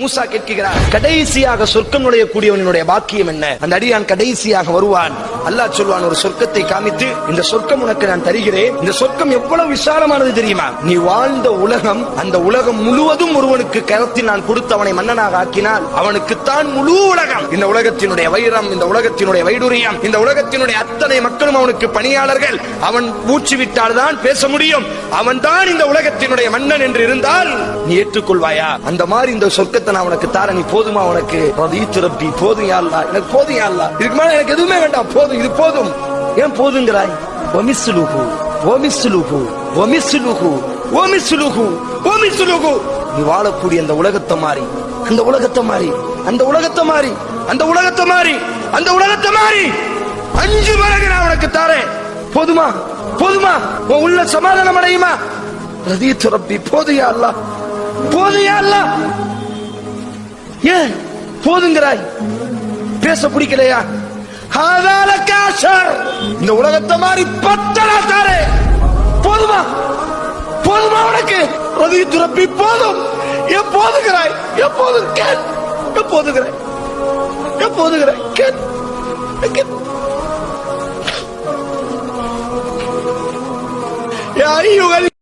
மூசா கேட்கிறார் கடைசியாக சொர்க்கம் நுழையக்கூடியவனுடைய பாக்கியம் என்ன? அந்த அடியான் கடைசியாக வருவான். அல்லாஹ் சொல்வான் ஒரு சொர்க்கத்தை காமித்து இந்த சொர்க்கம் உனக்கு நான் தருகிறேன். இந்த சொர்க்கம் எவ்வளவு விசாலமானது தெரியுமா? நீ வாழ்ந்த உலகம் அந்த உலகம் முழுவதும் ஒருவனுக்கு கரத்தில் நான் கொடுத்து அவனை மன்னனாக ஆக்கினால் அவனுக்குத்தான் முழு உலகம். இந்த உலகத்தினுடைய வைரம் இந்த உலகத்தினுடைய வைடூரியம் இந்த உலகத்தினுடைய அத்தனை மக்களும் அவனுக்கு பணியாளர்கள். அவன் மூச்சு விட்டால் தான் பேச முடியும். அவன் தான் இந்த உலகத்தினுடைய மன்னன் என்று இருந்தால் நீ ஏற்றுக்கொள்வாயா? அந்த மாதிரி இந்த சொர்க்கத்தை நான் உனக்கு தார நீ போதுமா உனக்கு? ரதீத்து போதும் யா எனக்கு போதும் யா இதுக்கு மேல எனக்கு எதுவுமே வேண்டாம். போதும் இது போதும். ஏன் போதுங்கிறாய்? ஒமிசுலுகு ஒமிசுலுகு ஒமிசுலுகு ஒமிசுலுகு ஒமிசுலுகு நீ வாழக்கூடிய அந்த உலகத்தை மாறி அந்த உலகத்தை மாறி அந்த உலகத்தை மாறி அந்த உலகத்தை மாறி அந்த உலகத்தை மாறி. அஞ்சு மடங்கு நான் உனக்கு தாரேன். போதுமா? போதுமா? உன் உள்ள சமாதானம் அடையுமா? ரதீத்து துரப்பி போதையா அல்ல போதையா அல்ல ஏன் போதுங்கிறாய் பேச பிடிக்கலையா ஹாதால காஷர் இந்த உலகத்தை மாதிரி பத்தலா தாரே போதுமா போதுமா உனக்கு ரதி துரப்பி போதும் ஏன் போதுகிறாய் எப்போது கேள் எப்போதுகிறாய் எப்போதுகிறாய் கேள் கேள் يا أيها